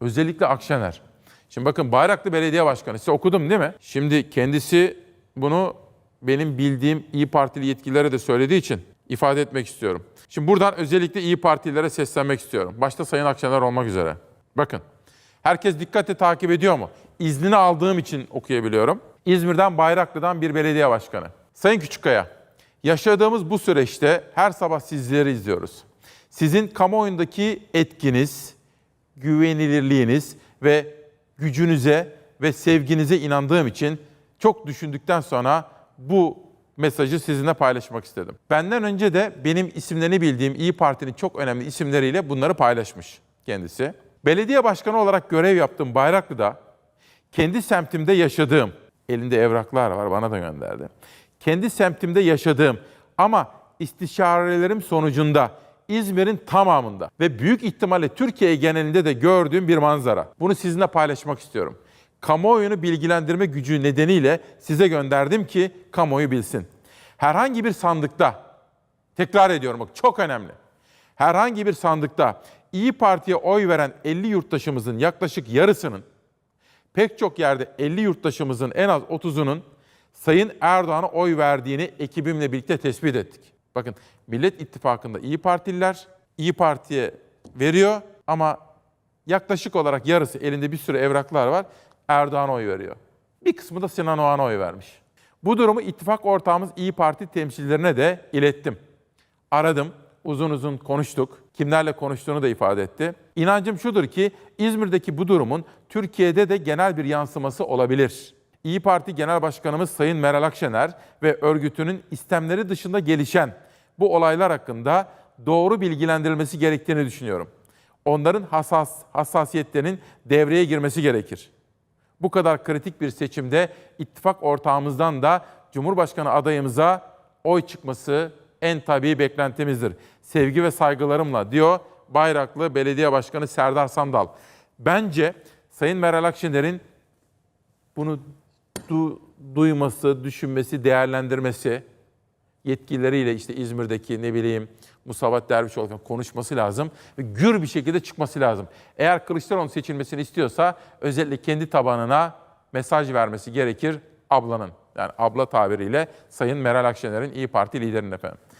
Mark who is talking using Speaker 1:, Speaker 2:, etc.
Speaker 1: Özellikle Akşener. Şimdi bakın Bayraklı Belediye Başkanı size okudum değil mi? Şimdi kendisi bunu benim bildiğim İyi Partili yetkililere de söylediği için ifade etmek istiyorum. Şimdi buradan özellikle İyi Partililere seslenmek istiyorum. Başta Sayın Akşener olmak üzere. Bakın herkes dikkatle takip ediyor mu? İznini aldığım için okuyabiliyorum. İzmir'den Bayraklı'dan bir belediye başkanı. Sayın Küçükkaya, yaşadığımız bu süreçte her sabah sizleri izliyoruz. Sizin kamuoyundaki etkiniz, güvenilirliğiniz ve gücünüze ve sevginize inandığım için çok düşündükten sonra bu mesajı sizinle paylaşmak istedim. Benden önce de benim isimlerini bildiğim İyi Parti'nin çok önemli isimleriyle bunları paylaşmış kendisi. Belediye başkanı olarak görev yaptığım Bayraklı'da kendi semtimde yaşadığım, elinde evraklar var bana da gönderdi. Kendi semtimde yaşadığım ama istişarelerim sonucunda İzmir'in tamamında ve büyük ihtimalle Türkiye genelinde de gördüğüm bir manzara. Bunu sizinle paylaşmak istiyorum. Kamuoyunu bilgilendirme gücü nedeniyle size gönderdim ki kamuoyu bilsin. Herhangi bir sandıkta, tekrar ediyorum bak çok önemli. Herhangi bir sandıkta İyi Parti'ye oy veren 50 yurttaşımızın yaklaşık yarısının pek çok yerde 50 yurttaşımızın en az 30'unun Sayın Erdoğan'a oy verdiğini ekibimle birlikte tespit ettik. Bakın Millet İttifakı'nda İyi Partililer İyi Parti'ye veriyor ama yaklaşık olarak yarısı elinde bir sürü evraklar var Erdoğan'a oy veriyor. Bir kısmı da Sinan Oğan'a oy vermiş. Bu durumu ittifak ortağımız İyi Parti temsilcilerine de ilettim. Aradım, uzun uzun konuştuk. Kimlerle konuştuğunu da ifade etti. İnancım şudur ki İzmir'deki bu durumun Türkiye'de de genel bir yansıması olabilir. İyi Parti Genel Başkanımız Sayın Meral Akşener ve örgütünün istemleri dışında gelişen bu olaylar hakkında doğru bilgilendirilmesi gerektiğini düşünüyorum. Onların hassas hassasiyetlerinin devreye girmesi gerekir. Bu kadar kritik bir seçimde ittifak ortağımızdan da Cumhurbaşkanı adayımıza oy çıkması en tabii beklentimizdir. Sevgi ve saygılarımla diyor Bayraklı Belediye Başkanı Serdar Sandal. Bence Sayın Meral Akşener'in bunu du- duyması, düşünmesi, değerlendirmesi, yetkilileriyle işte İzmir'deki ne bileyim Musavat Dervişoğlu falan konuşması lazım ve gür bir şekilde çıkması lazım. Eğer Kılıçdaroğlu seçilmesini istiyorsa özellikle kendi tabanına mesaj vermesi gerekir ablanın. Yani abla tabiriyle Sayın Meral Akşener'in İyi Parti liderinin efendim.